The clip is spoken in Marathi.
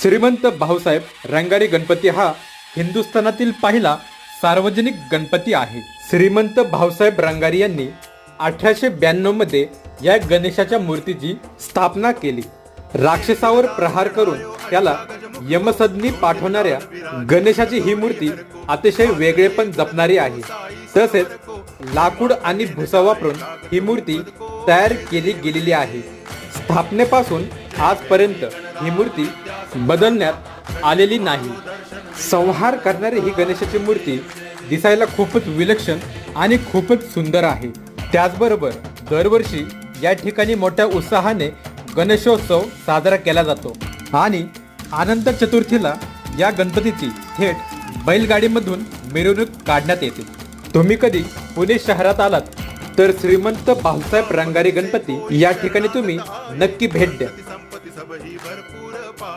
श्रीमंत भाऊसाहेब रंगारी गणपती हा हिंदुस्थानातील पहिला सार्वजनिक गणपती आहे. श्रीमंत भाऊसाहेब रंगारी यांनी अठराशे ब्याण्णवमध्ये या गणेशाच्या मूर्तीची स्थापना केली. राक्षसावर प्रहार करून त्याला यमसदनी पाठवणाऱ्या गणेशाची ही मूर्ती अतिशय वेगळेपण जपणारी आहे. तसेच लाकूड आणि भुसा वापरून ही मूर्ती तयार केली गेलेली आहे. स्थापनेपासून आजपर्यंत ही मूर्ती बदलण्यात आलेली नाही. संहार करणारी ही गणेशाची मूर्ती दिसायला खूपच विलक्षण आणि खूपच सुंदर आहे. त्याचबरोबर दरवर्षी या ठिकाणी मोठ्या उत्साहाने गणेशोत्सव साजरा केला जातो आणि आनंद चतुर्थीला या गणपतीची थेट बैलगाडीमधून मिरवणूक काढण्यात येते. तुम्ही कधी पुणे शहरात आलात तर श्रीमंत भाऊसाहेब रंगारी गणपती या ठिकाणी तुम्ही नक्की भेट द्या. वैभवी भरपूर पा